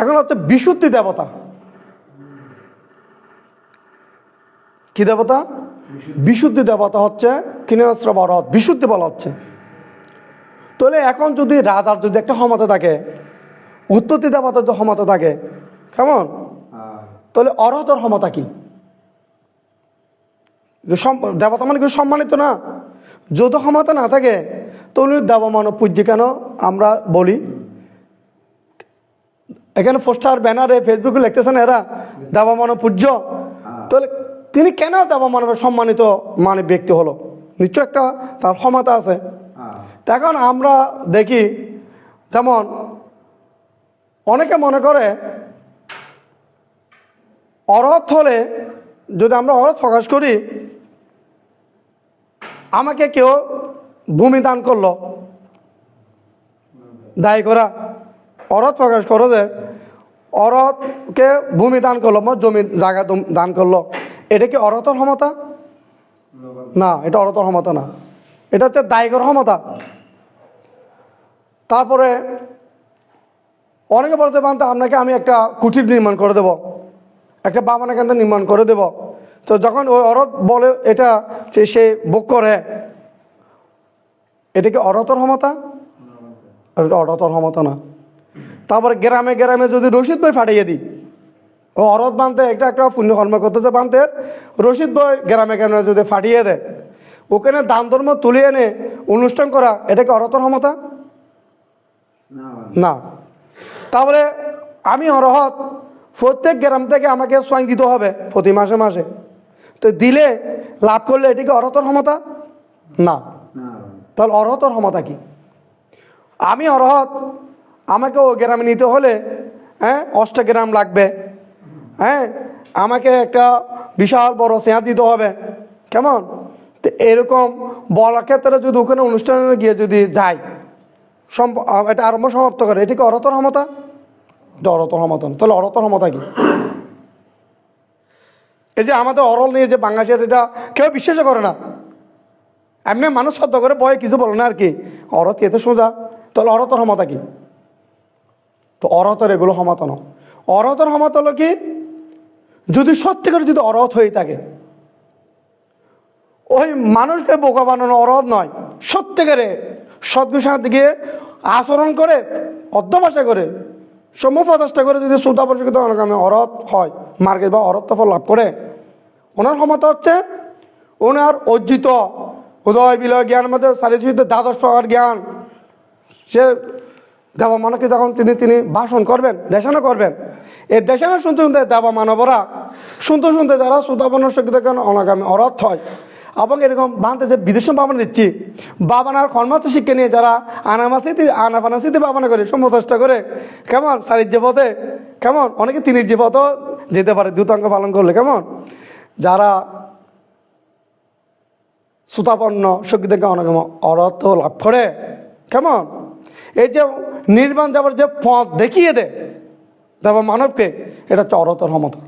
এখন হচ্ছে বিশুদ্ধি দেবতা। কি দেবতা? বিশুদ্ধি দেবতা হচ্ছে কিনেস্র বরত বিশুদ্ধি বলা হচ্ছে। তাহলে এখন যদি রাজার যদি একটা ক্ষমতা থাকে, উৎপত্তি দেবতার যদি ক্ষমতা থাকে, কেমন? তাহলে অরহতর ক্ষমতা কি? দেবতা মানে কিছু সম্মানিত না? যত ক্ষমতা না থাকে তো উনি দেবমানব পূজ্য কেন আমরা বলি? এখানে পোস্টার ব্যানারে ফেসবুকে লিখতেছেন এরা দেবমানব পূজ্য। তাহলে তিনি কেন দেবমানবের সম্মানিত মানে ব্যক্তি হলো? নিশ্চয় একটা তার ক্ষমতা আছে। তা এখন আমরা দেখি যেমন অনেকে মনে করে অরথ হলে যদি আমরা অরথ প্রকাশ করি আমাকে কেউ ভূমি দান করল দায়ী করা। অরথ প্রকাশ করো যে অরথকে ভূমি দান করল জমি জায়গা দান করল। এটা কি অরথর ক্ষমতা? না, এটা অরথর ক্ষমতা না। এটা হচ্ছে দায়ীকর ক্ষমতা। তারপরে অনেকে বলতে পারেন আপনাকে আমি একটা কুঠির নির্মাণ করে দেব, একটা বাবানা কেন্দ্র নির্মাণ করে দেব। তো যখন ওই অরথ বলে এটা সে সে বুক করে, এটা কি অরথর ক্ষমতা? এটা অরথর ক্ষমতা না। তারপরে গ্রামে গ্রামে যদি রশিদ বই ফাটিয়ে দিই ও অরথ বানতে একটা একটা পুণ্য কর্ম করতেছে বানতে রশিদ বই গ্রামে গ্রামে যদি ফাটিয়ে দেয় ওখানে দান ধর্ম তুলে এনে অনুষ্ঠান করা এটা কি অরথর ক্ষমতা? না। তাহলে আমি অরহত প্রত্যেক গ্রাম থেকে আমাকে সোয়াইন দিতে হবে প্রতি মাসে মাসে। তো দিলে লাভ করলে এটি কি অরহতর ক্ষমতা? না। তাহলে অরহতর ক্ষমতা কি? আমি অরহত আমাকে ও গ্রামে নিতে হলে হ্যাঁ অষ্টগ্রাম লাগবে হ্যাঁ আমাকে একটা বিশাল বড় সেঁয়া দিতে হবে, কেমন? তো এরকম বলার ক্ষেত্রে যদি ওখানে অনুষ্ঠানে গিয়ে যদি যায় সম্প- এটা আরম্ভ সমাপ্ত করে, এটি কি অরতর ক্ষমতা এটা অরতর ক্ষমতা তাহলে অরতর ক্ষমতা কি? এই যে আমাদের অরল নিয়ে যে বাংলাদেশের এটা কেউ বিশ্বাসও করে না। এমনি মানুষ শ্রদ্ধা করে বয়ে কিছু বলে না আর কি। অরত এতে সোজা? তাহলে অরতর ক্ষমতা কি? তো অরতর এগুলো ক্ষমতা না অরতর ক্ষমতা হলো কি? যদি সত্যি করে যদি অরহত হয়ে থাকে, ওই মানুষকে বোকা বানানো অরহত নয়, সত্যিকারে সদ্গুষার দিকে আচরণ করে অধ্যবাসা করে সমপ্রদাসটা করে যদি শ্রদ্ধা পরিচিত অনাগামী অরহত হয়, মার্কেট বা অরহত ফল লাভ করে, ওনার ক্ষমতা হচ্ছে ওনার অর্জিত উদয় বিলয় জ্ঞানের মধ্যে চারিচিত দ্বাদশ প্রকার জ্ঞান। সে দেবা মানবকে যখন তিনি তিনি ভাষণ করবেন, দেশানো করবেন? এই দেশানো শুনতে শুনতে দেবা মানবরা, শুনতে শুনতে যারা সুদাপন্ন শক্তি থেকে অনাগামী অরথ হয়। এবং এরকম বানতে যে বিদেশ বাবানা দিচ্ছি, বাবানার কর্মার্থ শিক্ষা নিয়ে যারা আনামাসিতে, আনাফানাসিতে বাবানা করে, সমচেষ্টা করে, কেমন? সারির যে পথে, কেমন? অনেকে তিনের যে পথও যেতে পারে দ্রুতাঙ্গ পালন করলে, কেমন? যারা সুতাপন্ন থেকে অনেক অরথ লাভ করে, কেমন? এই যে নির্বাণ যাবার যে পথ দেখিয়ে দেয় তারপর মানবকে এটা হচ্ছে অরতর ক্ষমতা।